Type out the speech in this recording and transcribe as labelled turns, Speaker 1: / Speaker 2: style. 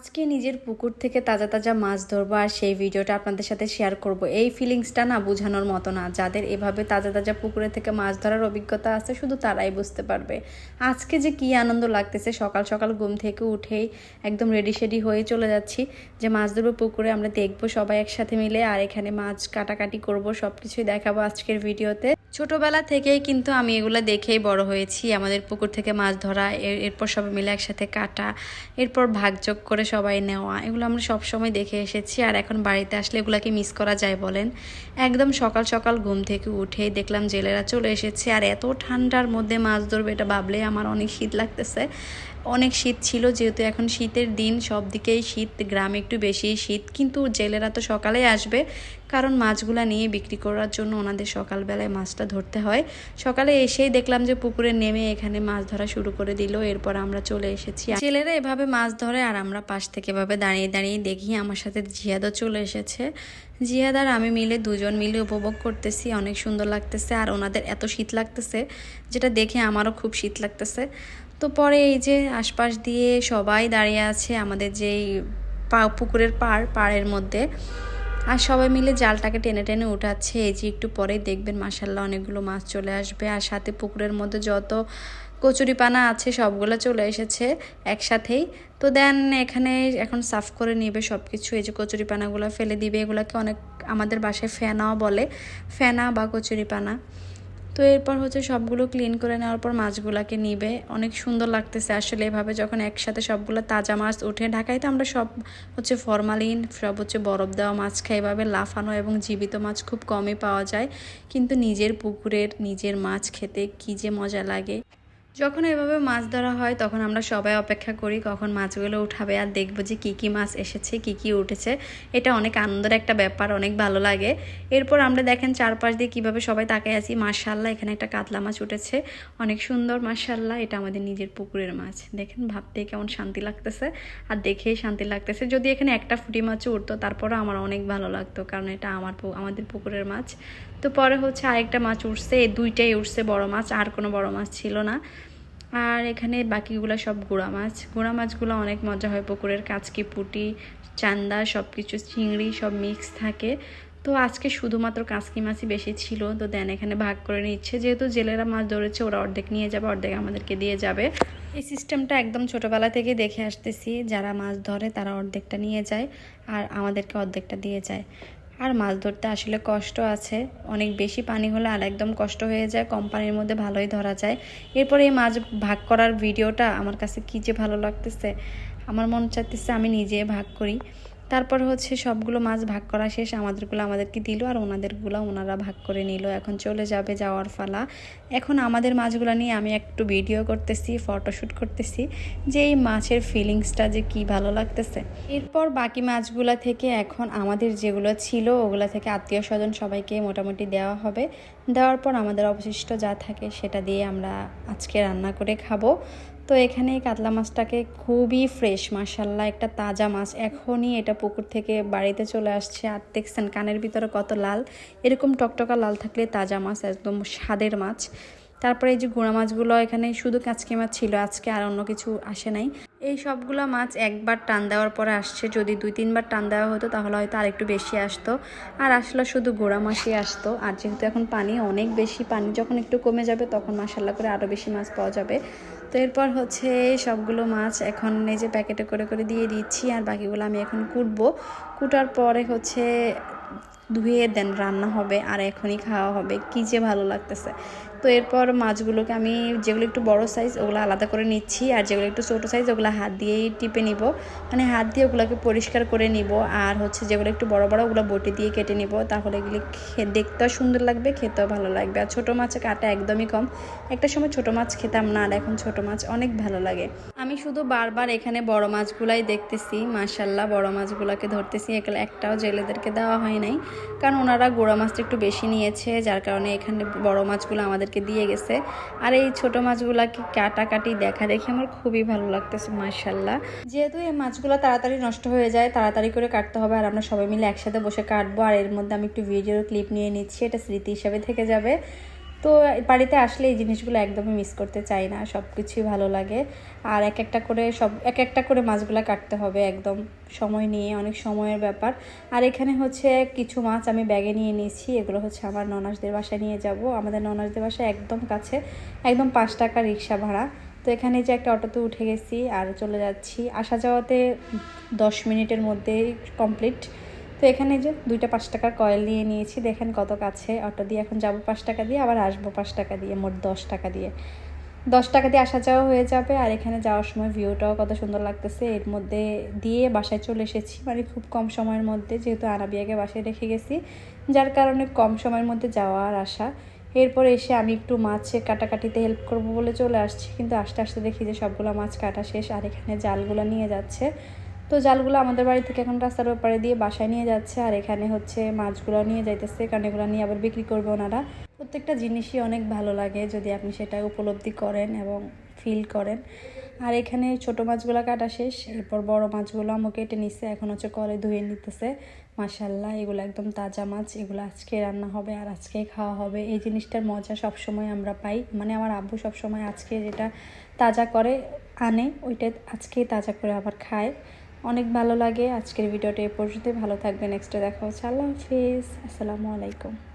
Speaker 1: আজকে নিজের পুকুর থেকে তাজা তাজা মাছ ধরবো আর সেই ভিডিওটা আপনাদের সাথে শেয়ার করব। এই ফিলিংসটা না বোঝানোর মতো না। যাদের এভাবে তাজা তাজা পুকুরে থেকে মাছ ধরার অভিজ্ঞতা আছে, শুধু তারাই বুঝতে পারবে। আজকে যে কি আনন্দ লাগতেছে, সকাল সকাল ঘুম থেকে উঠেই একদম রেডি শেডি হয়ে চলে যাচ্ছি যে মাছ ধরবো পুকুরে, আমরা দেখব সবাই একসাথে মিলে আর এখানে মাছ কাটাকাটি করব সব কিছুই দেখাবো আজকের ভিডিওতে। ছোটবেলা থেকেই কিন্তু আমি এগুলো দেখেই বড় হয়েছি। আমাদের পুকুর থেকে মাছ ধরা এরপর সবাই মিলে একসাথে কাটা, এরপর ভাগযোগ করে সবাই নেওয়া, এগুলো আমরা সব সময় দেখে এসেছি। আর এখন বাড়িতে আসলে এগুলাকে মিস করা যায় বলেন। একদম সকাল সকাল ঘুম থেকে উঠে দেখলাম জেলেরা চলে এসেছে। আর এত ঠান্ডার মধ্যে মাছ ধরবে, এটা ভাবলে আমার অনেক শীত লাগতেছে। অনেক শীত ছিল, যেহেতু এখন শীতের দিন, সব দিকেই শীত, গ্রামে একটু বেশি শীত, কিন্তু জেলেরা তো সকালেই আসবে। কারণ মাছগুলা নিয়ে বিক্রি করার জন্য ওনাদের সকালবেলায় মাছটা ধরতে হয়। সকালে এসেই দেখলাম যে পুকুরে নেমে এখানে মাছ ধরা শুরু করে দিল, এরপর আমরা চলে এসেছি। ছেলেরা এভাবে মাছ ধরে আর আমরা পাশ থেকে এভাবে দাঁড়িয়ে দাঁড়িয়ে দেখি আমার সাথে জিয়াদও চলে এসেছে। জিয়াদ আর আমি মিলে দুজন মিলে উপভোগ করতেছি, অনেক সুন্দর লাগতেছে আর ওনাদের এত শীত লাগতেছে, যেটা দেখে আমারও খুব শীত লাগতেছে। তো পরে এই যে আশপাশ দিয়ে সবাই দাঁড়িয়ে আছে আমাদের যেই পা, পুকুরের পাড়, পাড়ের মধ্যে। আর সবাই মিলে জালটাকে টেনে টেনে উঠাচ্ছে। এই যে একটু পরেই দেখবেন মাসাল্লাহ অনেকগুলো মাছ চলে আসবে। আর সাথে পুকুরের মধ্যে যত কচুরিপানা আছে সবগুলো চলে এসেছে একসাথেই। তো দেন এখানে এখন সাফ করে নিবে সব কিছু এই যে কচুরিপানাগুলো ফেলে দিবে। এগুলোকে অনেক আমাদের বাসায় ফেনাও বলে। ফেনা বা কচুরিপানা। তো এরপর হচ্ছে সবগুলো ক্লিন করে নেওয়ার পর মাছগুলোকে নিবে। অনেক সুন্দর লাগতেছে আসলে এভাবে যখন একসাথে সবগুলো তাজা মাছ উঠে ঢাকায় তো আমরা সব হচ্ছে ফরমালিন সব হচ্ছে বরফ দেওয়া মাছ খাই। এভাবে লাফানো এবং জীবিত মাছ খুব কমই পাওয়া যায়। কিন্তু নিজের পুকুরের নিজের মাছ খেতে কী যে মজা লাগে। যখন এভাবে মাছ ধরা হয়, তখন আমরা সবাই অপেক্ষা করি কখন মাছগুলো উঠাবে আর দেখব যে কী কী মাছ এসেছে, কী কী উঠেছে। এটা অনেক আনন্দের একটা ব্যাপার, অনেক ভালো লাগে। এরপর আমরা দেখেন চারপাশ দিয়ে কীভাবে সবাই তাকায় আছি। মার্শাল্লাহ এখানে একটা কাতলা মাছ উঠেছে। অনেক সুন্দর মার্শাল্লাহ এটা আমাদের নিজের পুকুরের মাছ। দেখেন ভাবতে কেমন শান্তি লাগতেছে। আর দেখেই শান্তি লাগতেছে। যদি এখানে একটা ফুটি মাছও উঠতো তারপরে আমার অনেক ভালো লাগতো, কারণ এটা আমার আমাদের পুকুরের মাছ। তো পরে হচ্ছে আরেকটা মাছ উঠছে। এই দুইটাই উঠছে বড় মাছ, আর কোনো বড় মাছ ছিল না। আর এখানে বাকিগুলো সব গুঁড়া মাছ। গুঁড়া মাছগুলো অনেক মজা হয় পুকুরের কাঁচকি, পুটি, চান্দা সব কিছু চিংড়ি সব মিক্স থাকে। তো আজকে শুধুমাত্র কাঁচকি মাছই বেশি ছিল। তো দেন এখানে ভাগ করে নিচ্ছে। যেহেতু জেলেরা মাছ ধরেছে, ওরা অর্ধেক নিয়ে যাবে, অর্ধেক আমাদেরকে দিয়ে যাবে। এই সিস্টেমটা একদম ছোটোবেলা থেকে দেখে আসতেছি। যারা মাছ ধরে, তারা অর্ধেকটা নিয়ে যায় আর আমাদেরকে অর্ধেকটা দিয়ে যায়। আর মাছ ধরতে আসলে কষ্ট আছে। অনেক বেশি পানি হলে আর একদম কষ্ট হয়ে যায়, কম পানির মধ্যে ভালোই ধরা যায়। এরপরে এই মাছ ভাগ করার ভিডিওটা আমার কাছে কী যে ভালো লাগতেছে, আমার মন চাইতেছে আমি নিজে ভাগ করি। তারপর হচ্ছে সবগুলো মাছ ভাগ করা শেষ, আমাদেরগুলো আমাদেরকে দিল আর ওনাদেরগুলো ওনারা ভাগ করে নিল। এখন চলে যাবে যাওয়ার ফালা এখন আমাদের মাছগুলো নিয়ে আমি একটু ভিডিও করতেছি ফটোশ্যুট করতেছি, যে এই মাছের ফিলিংসটা যে কি ভালো লাগতেছে। এরপর বাকি মাছগুলো থেকে এখন আমাদের যেগুলো ছিল, ওগুলো থেকে আত্মীয় স্বজন সবাইকে মোটামুটি দেওয়া হবে। দেওয়ার পর আমাদের অবশিষ্ট যা থাকে সেটা দিয়ে আমরা আজকে রান্না করে খাব। তো এখানে কাতলা মাছটাকে খুবই ফ্রেশ মাসাল্লাহ একটা তাজা মাছ। এখনই এটা পুকুর থেকে বাড়িতে চলে আসছে। আর দেখছেন কানের ভিতরে কত লাল। এরকম টকটকা লাল থাকলে তাজা মাছ, একদম স্বাদের মাছ। তারপরে এই যে গুঁড়া মাছগুলো এখানে শুধু কাঁচকি মাছ ছিল, আজকে আর অন্য কিছু আসে নাই। এই সবগুলো মাছ একবার টান দেওয়ার পরে আসছে। যদি দুই, তিনবার টান দেওয়া হতো তাহলে হয়তো আরেকটু বেশি আসতো। আর আসলে শুধু গোড়া মাছই আসতো। আর যেহেতু এখন পানি অনেক বেশি, পানি যখন একটু কমে যাবে তখন মাসাল্লা করে আরও বেশি মাছ পাওয়া যাবে। তো এরপর হচ্ছে সবগুলো মাছ এখন এই যে প্যাকেটে করে করে দিয়ে দিচ্ছি আর বাকিগুলো আমি এখন কুটবো। কুটার পরে হচ্ছে ধুয়ে দেন, রান্না হবে আর এখনই খাওয়া হবে। কী যে ভালো লাগতেছে। তো এরপর মাছগুলোকে আমি যেগুলো একটু বড় সাইজ ওগুলো আলাদা করে নিচ্ছি। আর যেগুলো একটু ছোটো সাইজ ওগুলো হাত দিয়েই টিপে নিব। মানে হাত দিয়ে ওগুলোকে পরিষ্কার করে নিব। আর হচ্ছে যেগুলো একটু বড় বড়, ওগুলো বটি দিয়ে কেটে নিব। তাহলে এগুলি দেখতেও সুন্দর লাগবে, খেতেও ভালো লাগবে। আর ছোটো মাছের কাটা একদমই কম। একটা সময় ছোটো মাছ খেতাম না, আর এখন ছোটো মাছ অনেক ভালো লাগে। আমি শুধু বারবার এখানে বড় মাছগুলাই দেখতেছি মাশাল্লাহ বড় মাছগুলোকে ধরতেছি। এগুলো একটাও জেলেদেরকে দেওয়া হয় নাই, কারণ ওনারা গোড়া মাছটা একটু বেশি নিয়েছে, যার কারণে এখানে বড় মাছগুলো আমাদেরকে দিয়ে গেছে। আর এই ছোট মাছগুলাকে কাটাকাটি দেখা দেখে আমার খুবই ভালো লাগতেছে মাশাল্লাহ যেহেতু এই মাছগুলো তাড়াতাড়ি নষ্ট হয়ে যায়, তাড়াতাড়ি করে কাটতে হবে আর আমরা সবাই মিলে একসাথে বসে কাটবো। আর এর মধ্যে আমি একটু ভিডিও ক্লিপ নিয়ে নিচ্ছি, এটা স্মৃতি হিসাবে থেকে যাবে। তো বাড়িতে আসলে এই জিনিসগুলো একদমই মিস করতে চাই না সব কিছুই ভালো লাগে। আর এক একটা করে সব, এক একটা করে মাছগুলো কাটতে হবে একদম সময় নিয়ে, অনেক সময়ের ব্যাপার। আর এখানে হচ্ছে কিছু মাছ আমি ব্যাগে নিয়ে নিয়েছি, এগুলো হচ্ছে আমার ননাসদের বাসায় নিয়ে যাব। আমাদের ননাসদের বাসায় একদম কাছে, একদম পাঁচ টাকা রিক্সা ভাড়া। তো এখানে যে একটা অটোতে উঠে গেছি আর চলে যাচ্ছি। আসা যাওয়াতে দশ মিনিটের মধ্যেই কমপ্লিট তো এখানে যে দুইটা পাঁচ টাকার কয়েল নিয়ে নিয়েছি। দেখেন কত কাছে। অটো দিয়ে এখন যাব পাঁচ টাকা দিয়ে, আবার আসব পাঁচ টাকা দিয়ে, মোট দশ টাকা দিয়ে। দশ টাকা দিয়ে আসা যাওয়া হয়ে যাবে। আর এখানে যাওয়ার সময় ভিউটাও কত সুন্দর লাগতেছে। এর মধ্যে দিয়ে বাসায় চলে এসেছি। মানে খুব কম সময়ের মধ্যে, যেহেতু আনাবিয়াকে বাসায় রেখে গেছি। যার কারণে কম সময়ের মধ্যে যাওয়া আর আসা এরপর এসে আমি একটু মাছের কাটাকাটিতে হেল্প করব বলে চলে আসছি। কিন্তু আস্তে আস্তে দেখি যে সবগুলো মাছ কাটা শেষ। আর এখানে জালগুলো নিয়ে যাচ্ছে। তো জালগুলো আমাদের বাড়ি থেকে এখন রাস্তার ওপারে দিয়ে বাসায় নিয়ে যাচ্ছে, আর এখানে হচ্ছে মাছগুলো নিয়ে যাইতেছে, কারণ এগুলো নিয়ে আবার বিক্রি করবে ওনারা। প্রত্যেকটা জিনিসই অনেক ভালো লাগে যদি আপনি সেটা উপলব্ধি করেন এবং ফিল করেন। আর এখানে ছোট মাছগুলো কাটা শেষ, এরপর বড় মাছগুলো আমাকে কেটে নিচ্ছে এখন হচ্ছে কলে ধুয়ে নিতেছে। মাসাল্লাহ এগুলো একদম তাজা মাছ, এগুলো আজকে রান্না হবে আর আজকে খাওয়া হবে। এই জিনিসটার মজা সবসময় আমরা পাই। মানে আমার আব্বু সবসময় আজকে যেটা তাজা করে আনে, ওইটা আজকেই তাজা করে আবার খায়। অনেক ভালো লাগে। আজকের ভিডিওটা এ পর্যন্তই। ভালো থাকবেন। নেক্সটে দেখা হচ্ছে। আল্লাহ হাফিজ। আসসালামু আলাইকুম।